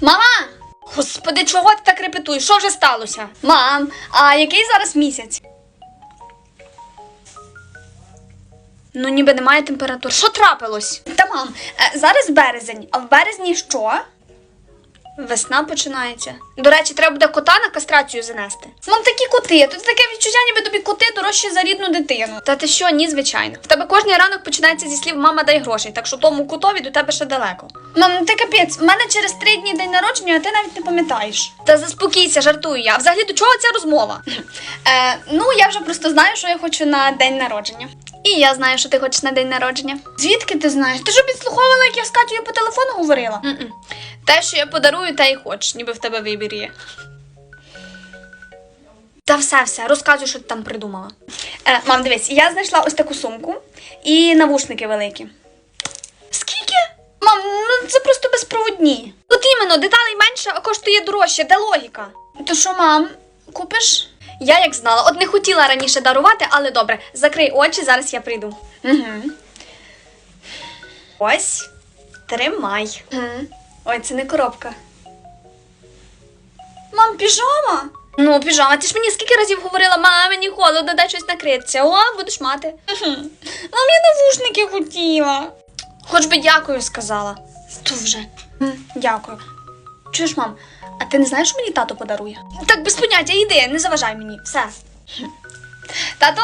Мама! Господи, чого ти так репетуєш? Що вже сталося? Мам, а який зараз місяць? Ну, ніби немає температур. Що трапилось? Та мам, е, зараз березень, а в березні що? Весна починається. До речі, треба буде кота на кастрацію занести. Мам, такі коти. Тут таке відчуття, ніби тобі коти дорожчі за рідну дитину. Та ти що, ні, звичайно. В тебе кожний ранок починається зі слів мама дай грошей, так що тому котові до тебе ще далеко. Мам, ну ти капець, в мене через три дні день народження, а ти навіть не пам'ятаєш. Та заспокійся, жартую я. Взагалі до чого ця розмова? Е, ну, я вже просто знаю, що я хочу на день народження. І я знаю, що ти хочеш на день народження. Звідки ти знаєш? Ти ж підслуховувала, як я з Катєю по телефону говорила? м Те, що я подарую, те й хочеш, ніби в тебе вибір є. Та все, все, розказуй, що ти там придумала. Е, мам, дивись, я знайшла ось таку сумку і навушники великі. Безпроводні. От іменно, деталей менше, а коштує дорожче, де логіка? То що, мам, купиш? Я як знала, от не хотіла раніше дарувати, але добре, закрий очі, зараз я прийду. Угу. Ось, тримай. Угу. Ой, це не коробка. Мам, піжама? Ну, піжама, ти ж мені скільки разів говорила, мама, мені холодно, дай щось накритися. О, будеш мати. Мам, я навушники хотіла. Хоч би дякую сказала. Вже. Дякую. Чуєш, мам, а ти не знаєш, що мені тато подарує? Так, без поняття, іди, не заважай мені. Все. Тато,